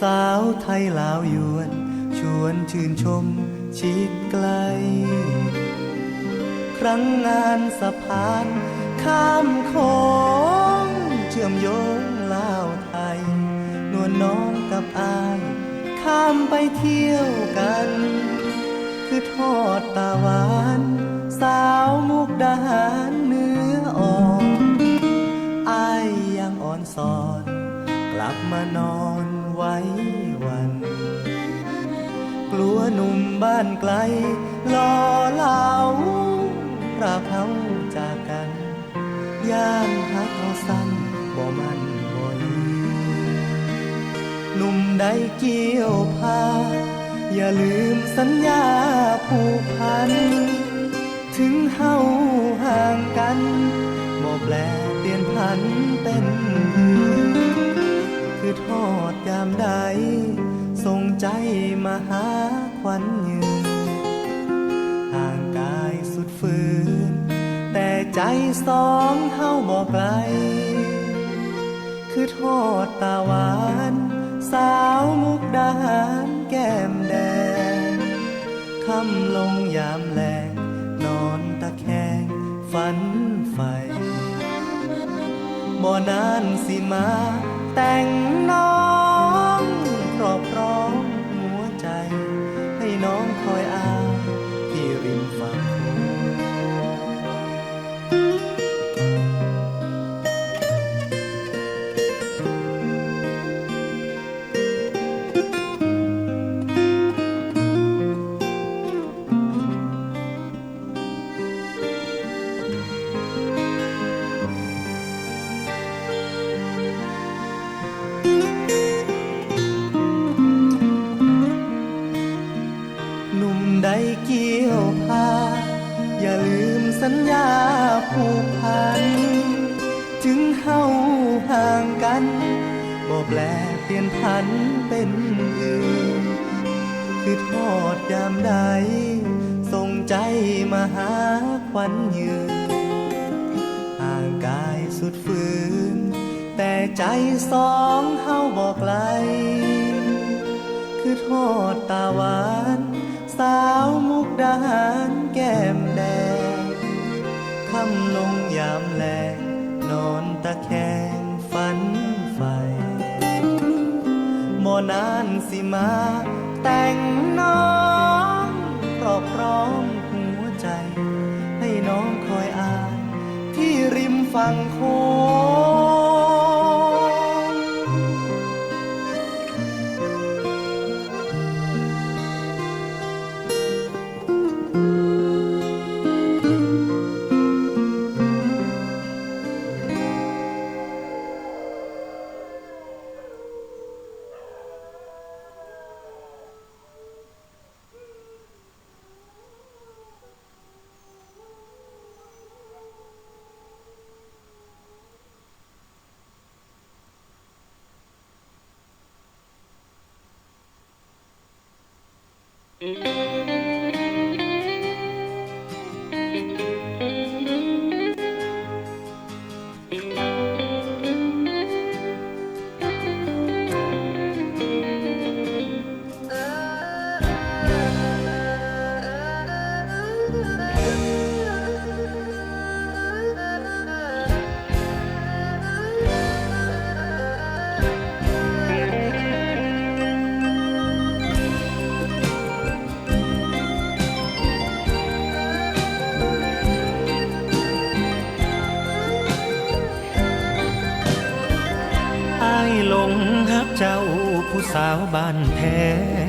สาวไทยลาวยวน ชวนชื่นชมชิดไกล ครั้งงานสะพาน ข้ามโค้งเชื่อมโยงลาวไทย นวลน้องกับอาย ข้ามไปเที่ยวกัน คือทอดตาหวาน สาวมุกดาหารเนื้ออ่อนอายยังอ่อนสอน กลับมานอน ว้วันกลัวหนุ่มบ้านไกลรอเหลาพระเขาจากกันย่านหักเอาสั้นบ่มันบ่ยหนุ่มใดเกี่ยวพาอย่าลืมสัญญาผูกพัน ถึงเฮาห่างกันบ่แปลเปลี่ยนพันเป็นอื่น คือทอดยามใดส่งใจมาหาควันยืนห่างกายสุดฝืน แต่ใจสองเฮาบอกไกล คือทอดตาหวาน สาวมุกดาหารแก้มแดงคำลงยามแลงนอนตะแคงฝันใฝ่บ่นานสิมาแต่ง สัญญาผูกพันถึงเฮาห่างกันบ่แปลเปลี่ยนพันเป็นอื่น คือทอดยามใดส่งใจมาหาควันยืนห่างกายสุดฝืน แต่ใจสองเฮาบอกไกล คือทอดตาหวาน สาวมุกดาหา ตะแคงฝันใฝ่บ่นานสิมาแต่งน้อง อ ลงฮักเจ้าผู้สาวบ้านแพง